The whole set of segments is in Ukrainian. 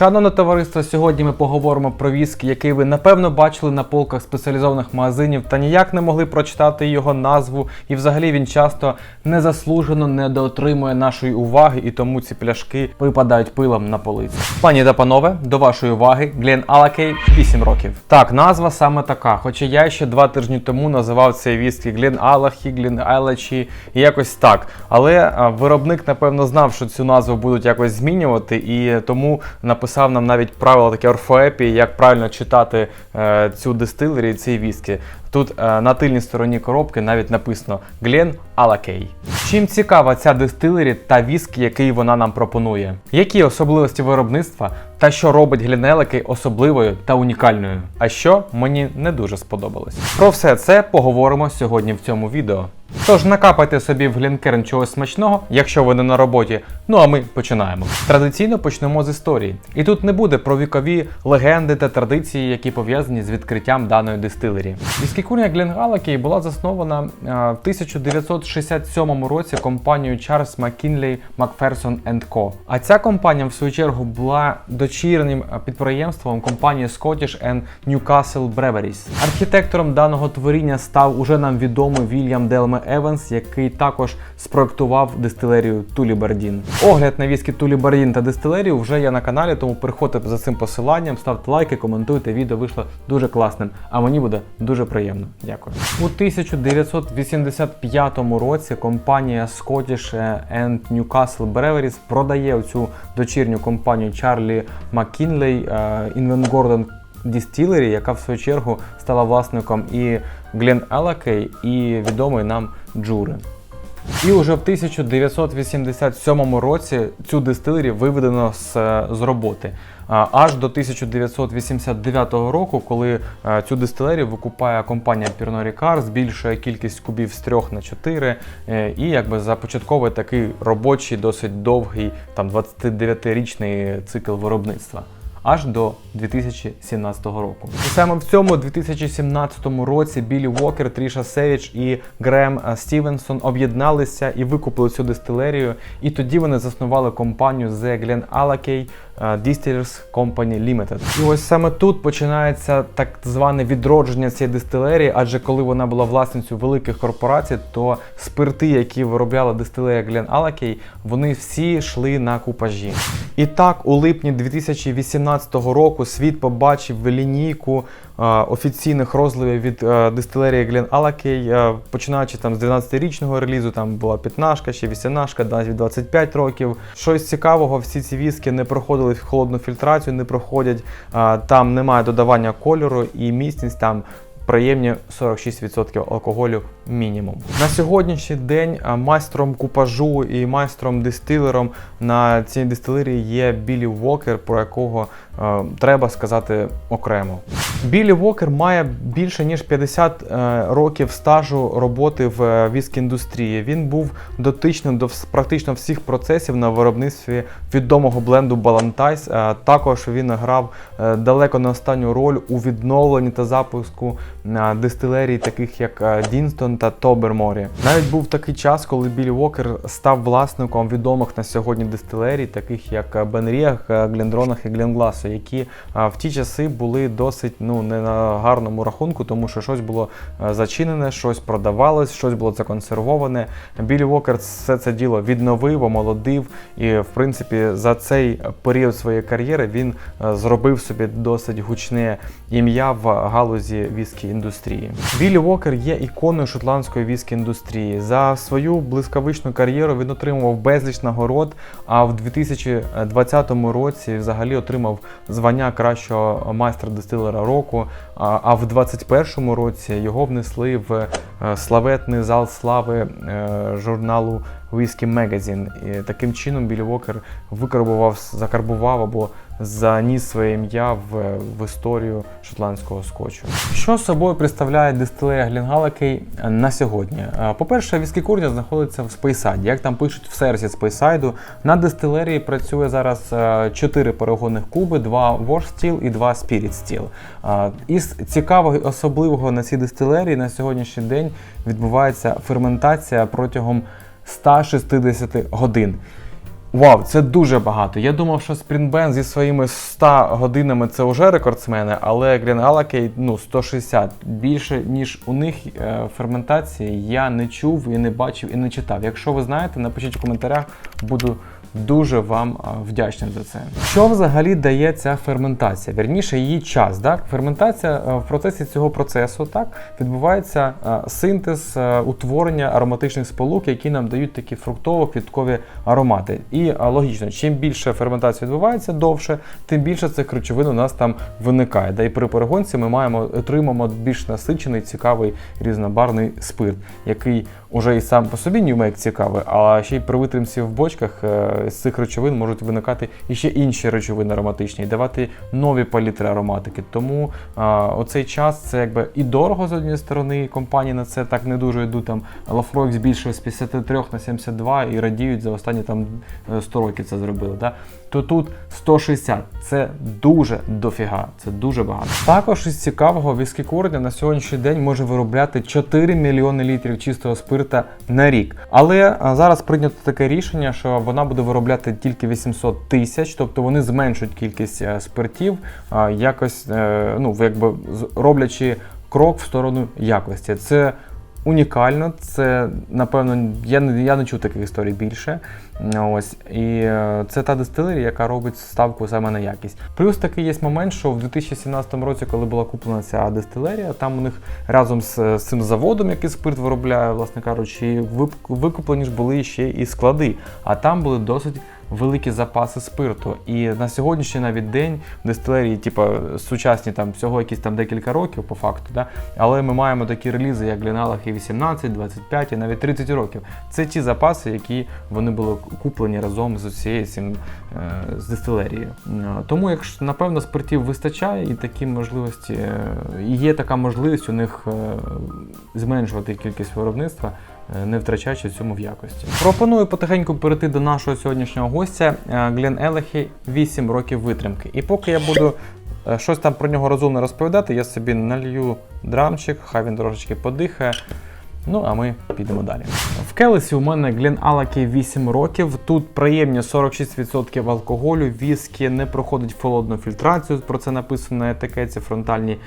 Шановне товариство, сьогодні ми поговоримо про віскі, який ви напевно бачили на полках спеціалізованих магазинів та ніяк не могли прочитати його назву, і взагалі він часто незаслужено недоотримує нашої уваги, і тому ці пляшки випадають пилом на полиці. Пані та панове, до вашої уваги, Глен Алакей 8 років. Так, назва саме така. Хоча я ще два тижні тому називав цей віскі Глен Алахі, Глен Алачі і якось так. Але виробник, напевно, знав, що цю назву будуть якось змінювати, і тому написав нам навіть правила таке орфоепії, як правильно читати е, цю дистилері і цей віскі. Тут е, на тильній стороні коробки навіть написано Глен Алакей. Чим цікава ця дистилері та віскі, який вона нам пропонує? Які особливості виробництва та що робить Глен Алакей особливою та унікальною? А що мені не дуже сподобалось? Про все це поговоримо сьогодні в цьому відео. Тож накапайте собі в глінкерн чогось смачного, якщо ви не на роботі. Ну а ми починаємо. Традиційно почнемо з історії. І тут не буде про вікові легенди та традиції, які пов'язані з відкриттям даної дистилері. Віскікурня Гленгалакей була заснована е, в 1967 році компанією Charles McKinley McPherson Co. А ця компанія, в свою чергу, була дочірнім е, підприємством компанії Scottish and Newcastle Breweries. Архітектором даного творіння став уже нам відомий Вільям Делме Еванс, який також спроектував дистилерію Тулі Бардін. Огляд на віскі Тулі Бардін та дистилерію вже є на каналі, тому переходьте за цим посиланням, ставте лайки, коментуйте. Відео вийшло дуже класним, а мені буде дуже приємно. Дякую. У 1985 році компанія Scottish and Newcastle Breweries продає цю дочірню компанію Чарлі Маккінлей Інвенгордон Distillery, яка в свою чергу стала власником і Глен Алакей, і відомий нам Джури. І уже в 1987 році цю дистилері виведено з, з роботи. Аж до 1989 року, коли е, цю дистилерію викупає компанія Pernod Ricard, збільшує кількість кубів з 3 на 4, е, і якби започатковує такий робочий, досить довгий, там 29-річний цикл виробництва. Аж до 2017 року. І саме в цьому 2017 році Білі Уокер, Тріша Севіч і Грем Стівенсон об'єдналися і викупили цю дистилерію. І тоді вони заснували компанію The Glen Alakay Distillers Company Limited. І ось саме тут починається так зване відродження цієї дистилерії, адже коли вона була власницю великих корпорацій, то спирти, які виробляла дистилерія Глен Алакей, вони всі йшли на купажі. І так, у липні 2018 року світ побачив лінійку е, офіційних розливів від е, дистилерії Alakay, е, починаючи там з 12-річного релізу, там була 15, ще 18, навіть 25 років. Щось цікавого, всі ці віскі не проходили холодну фільтрацію, не проходять, е, там немає додавання кольору і міцність там. Приємні 46% алкоголю мінімум. На сьогоднішній день майстром купажу і майстром дистилером на цій дистилерії є Біллі Вокер, про якого е, треба сказати окремо. Біллі Вокер має більше ніж 50 е, років стажу роботи в е, віскі-індустрії. Він був дотичним до практично всіх процесів на виробництві відомого бленду Балантайс. Е, також він грав е, далеко не останню роль у відновленні та запуску е, дистилерій, таких як е, Дінстон та Тоберморі. Навіть був такий час, коли Біллі Вокер став власником відомих на сьогодні дистилерій, таких як е, Бенріах, е, Глендронах і Гленгласу, які в ті часи були досить ну не на гарному рахунку, тому що щось було е, зачинене, щось продавалось, щось було законсервоване. Біллі Вокер все це діло відновив, омолодив, і в принципі за цей період своєї кар'єри він е, зробив собі досить гучне ім'я в галузі віскі індустрії. Біллі Вокер є іконою шотландської віскі індустрії. За свою блискавичну кар'єру він отримував безліч нагород. А в 2020 році взагалі отримав звання кращого майстра дистилера року. А в 2021 році його внесли в е, славетний зал слави е, журналу Whisky Magazine. І таким чином Біллі Вокер викарбував, закарбував або заніс своє ім'я в, в історію шотландського скотчу. Що собою представляє дистилерія Глінгалакей на сьогодні? Е, По-перше, віскі курня знаходиться в Спейсайді. Як там пишуть в серці Спейсайду, на дистилерії працює зараз 4 перегонних куби, 2 Wash Steel і 2 Spirit Steel. Із цікавого і особливого на цій дистилерії на сьогоднішній день відбувається ферментація протягом 160 годин. Вау, це дуже багато. Я думав, що Спрінбен зі своїми 100 годинами це вже рекордсмени, але Грінгала ну 160. Більше ніж у них е, ферментації я не чув і не бачив і не читав. Якщо ви знаєте, напишіть в коментарях, буду дуже вам вдячний за це. Що взагалі дає ця ферментація? Вірніше, її час. Так? Ферментація е, в процесі цього процесу так відбувається е, синтез е, утворення ароматичних сполук, які нам дають такі фруктово-квіткові аромати. І логічно, чим більше ферментація відбувається довше, тим більше цих речовин у нас там виникає. Да і при перегонці ми маємо отримаємо більш насичений, цікавий різнобарний спирт, який уже і сам по собі нюмек цікавий, а ще й при витримці в бочках з цих речовин можуть виникати і ще інші речовини ароматичні, і давати нові палітри ароматики. Тому а, оцей час це якби і дорого з однієї сторони. Компанії на це так не дуже йдуть. Там Лафройк збільшив з 53 на 72 і радіють за останні там е, 100 років це зробили. Да? То тут 160 це дуже дофіга, це дуже багато. Також із цікавого віскі Курня на сьогоднішній день може виробляти 4 мільйони літрів чистого спирта на рік. Але зараз прийнято таке рішення, що вона буде виробляти тільки 800 тисяч, тобто вони зменшують кількість е, спиртів, якось е, ну якби роблячи крок в сторону якості. Це унікально, це напевно, я не я не чув таких історій більше. Ось і е, це та дистилерія, яка робить ставку саме на якість. Плюс такий є момент, що в 2017 році, коли була куплена ця дистилерія, там у них разом з, з цим заводом, який спирт виробляє, власне кажучи, викуплені ж були ще і склади. А там були досить великі запаси спирту. І на сьогоднішній навіть день в дистилерії, типу, сучасні там всього якісь там декілька років по факту, да? але ми маємо такі релізи, як Гліналах і 18, 25 і навіть 30 років. Це ті запаси, які вони були куплені разом з цією цим, е, з дистилерією. Е, Тому, якщо напевно спиртів вистачає і такі можливості, е, і є така можливість у них зменшувати кількість виробництва не втрачаючи в цьому в якості. Пропоную потихеньку перейти до нашого сьогоднішнього гостя е, Глен Елехі 8 років витримки. І поки я буду е, щось там про нього розумно розповідати, я собі налью драмчик, хай він трошечки подихає. Ну, а ми підемо далі. В Келесі у мене Глен Алакі 8 років. Тут приємні 46% алкоголю, віскі не проходить холодну фільтрацію. Про це написано на етикетці фронтальній.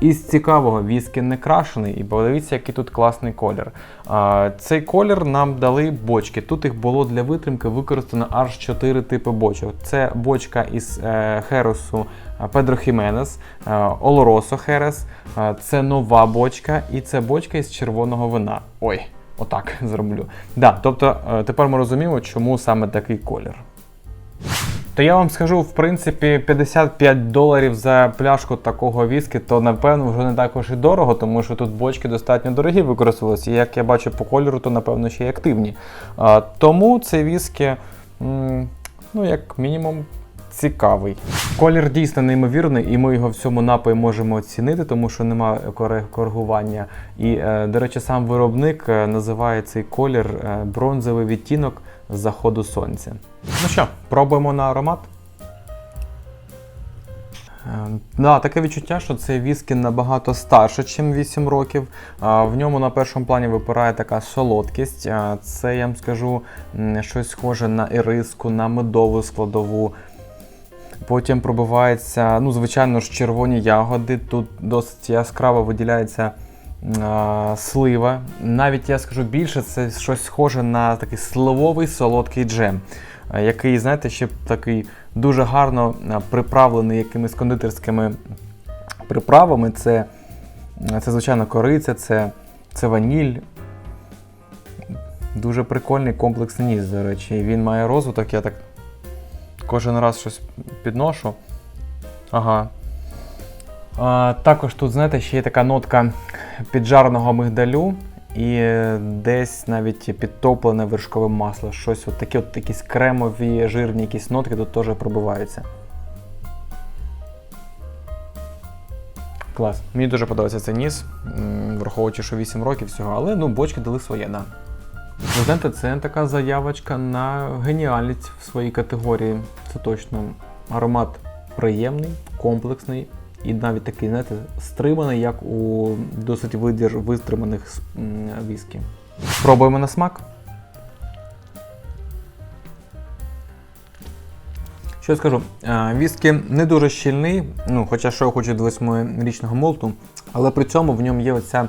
Із цікавого, віскі не крашений, і подивіться, який тут класний колір. Цей колір нам дали бочки. Тут їх було для витримки використано аж 4 типи бочок. Це бочка із е, Херосу е, Педро Хіменес, Олоросо Херес, це нова бочка, і це бочка із червоного вина. Ой, отак зроблю. Да, тобто е, тепер ми розуміємо, чому саме такий колір. То я вам скажу, в принципі, 55 доларів за пляшку такого віскі, то напевно вже не також і дорого, тому що тут бочки достатньо дорогі використовувалися. І як я бачу по кольору, то напевно ще й активні. А, тому цей віскі, ну як мінімум. Цікавий. Колір дійсно неймовірний, і ми його в цьому напої можемо оцінити, тому що немає коригування. І, е, до речі, сам виробник е, називає цей колір е, бронзовий відтінок заходу сонця. Ну що, пробуємо на аромат. Е, Да, таке відчуття, що цей віскі набагато старше, ніж 8 років. В ньому на першому плані випирає така солодкість. Це, я вам скажу, щось схоже на іриску, на медову складову. Потім пробивається, ну, звичайно ж, червоні ягоди. Тут досить яскраво виділяється слива. Навіть я скажу більше, це щось схоже на такий сливовий солодкий джем, який, знаєте, ще такий дуже гарно приправлений якимись кондитерськими приправами. Це, це звичайно, кориця, це, це ваніль. Дуже прикольний комплексний ніс, до речі. Він має розвиток, я так кожен раз щось підношу. Ага. А, також тут, знаєте, ще є така нотка піджареного мигдалю і десь навіть підтоплене вершкове масло. Щось от такі от якісь кремові, жирні якісь нотки тут теж пробиваються. Клас. Мені дуже подобається цей ніс, враховуючи, що 8 років всього, але ну, бочки дали своє, да. Ви це така заявочка на геніальність в своїй категорії. Це точно аромат приємний, комплексний і навіть такий, знаєте, стриманий, як у досить видір, вистриманих віскі. Пробуємо на смак. Що я скажу? Е, Віскі не дуже щільний, ну, хоча що я хочу до 8-річного молту, але при цьому в ньому є оця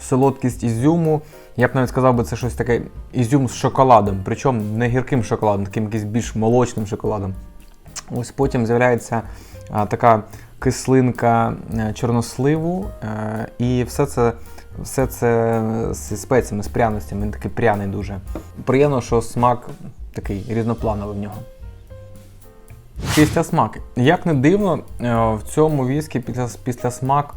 солодкість ізюму. Я б навіть сказав би, це щось таке ізюм з шоколадом, причому не гірким шоколадом, таким якийсь більш молочним шоколадом. Ось потім з'являється така кислинка е, чорносливу, е, і все це, все це зі спеціями, з пряностями, він такий пряний дуже. Приємно, що смак такий різноплановий в нього. Після смак. Як не дивно, е, в цьому віскі після, після смак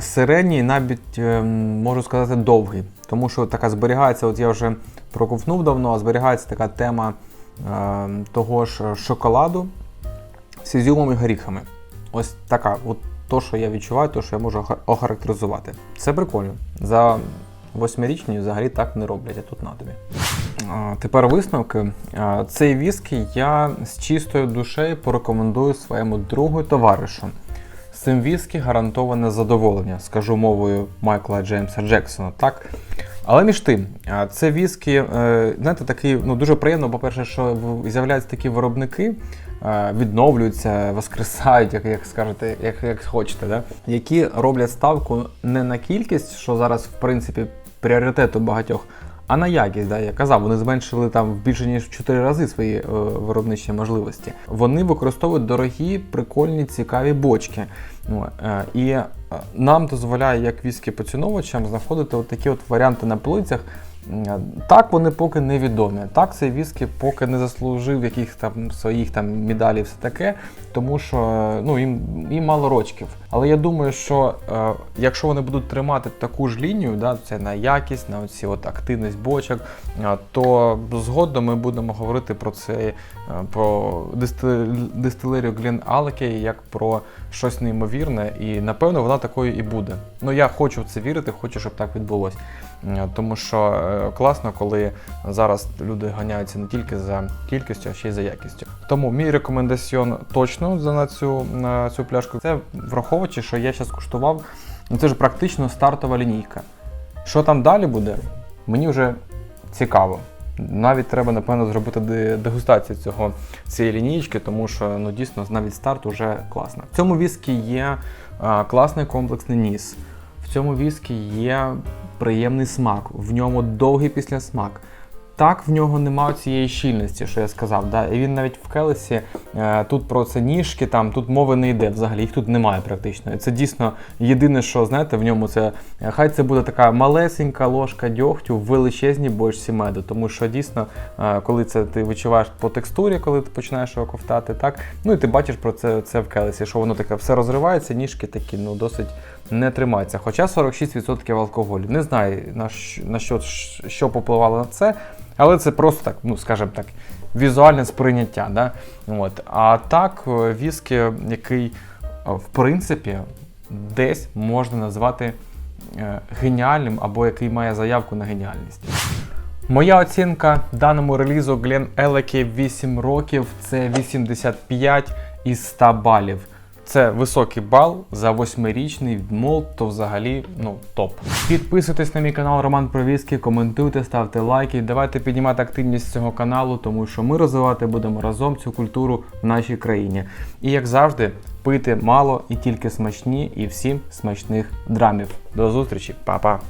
середній, навіть можу сказати, довгий. Тому що така зберігається, от я вже проковтнув давно, а зберігається така тема того ж шоколаду з ізюмом і горіхами. Ось така, от то, що я відчуваю, то, що я можу охарактеризувати. Це прикольно. За восьмирічні взагалі так не роблять, а тут на тобі. Тепер висновки. Цей віскі я з чистою душею порекомендую своєму другу товаришу. З цим віскі гарантоване задоволення, скажу мовою Майкла Джеймса Джексона, так? Але між тим, це віскі, е, знаєте, такий, ну дуже приємно, по-перше, що з'являються такі виробники, відновлюються, воскресають, як, як скажете, як, як хочете, да? які роблять ставку не на кількість, що зараз, в принципі, пріоритет у багатьох, а на якість, да, я казав, вони зменшили там більше ніж в 4 рази свої е, виробничі можливості. Вони використовують дорогі, прикольні, цікаві бочки. Ну, е, і е, нам дозволяє, як віскі поціновувачам, знаходити от такі от варіанти на полицях. М, Так, вони поки невідомі. Так, цей віскі поки не заслужив яких там своїх там медалей, все таке, тому що е, ну, їм, їм мало рочків. Але я думаю, що е, якщо вони будуть тримати таку ж лінію, да, це на якість, на оці от активність бочок, е, то згодом ми будемо говорити про це, е, про дисти- дистилерію Глен Алекей як про щось неймовірне, і напевно вона такою і буде. Ну я хочу в це вірити, хочу, щоб так відбулося. Е, Тому що е, класно, коли зараз люди ганяються не тільки за кількістю, а ще й за якістю. Тому мій рекомендаціон точно за на цю, на цю пляшку. Це враховуючи, що я зараз куштував. ну, Це ж практично стартова лінійка. Що там далі буде, мені вже цікаво. Навіть треба, напевно, зробити дегустацію цього, цієї лінійки, тому що ну, дійсно навіть старт уже класно. В цьому віскі є а, класний комплексний ніс. В цьому віскі є приємний смак, в ньому довгий післясмак. Так, в нього немає цієї щільності, що я сказав. Да? І він навіть в келесі, е, тут про це ніжки, там, тут мови не йде взагалі, їх тут немає практично. І це дійсно єдине, що знаєте, в ньому це е, хай це буде така малесенька ложка дьогтю в величезній бочці меду. Тому що дійсно, е, коли це ти відчуваєш по текстурі, коли ти починаєш його ковтати, так, ну і ти бачиш про це, це в келесі, що воно таке все розривається, ніжки такі, ну досить не тримаються. Хоча 46% алкоголю. Не знаю на, щ- на що, що попливало на це, але це просто так, ну скажімо так, візуальне сприйняття. Да? От. А так, е, віскі, який, е, в принципі, десь можна назвати е, геніальним або який має заявку на геніальність. Моя оцінка даному релізу Glen Eleke 8 років це 85 із 100 балів. Це високий бал за восьмирічний відмол, то взагалі ну топ. Підписуйтесь на мій канал Роман Провіски, коментуйте, ставте лайки. Давайте піднімати активність цього каналу, тому що ми розвивати будемо разом цю культуру в нашій країні. І як завжди, пити мало і тільки смачні, і всім смачних драмів. До зустрічі, па-па!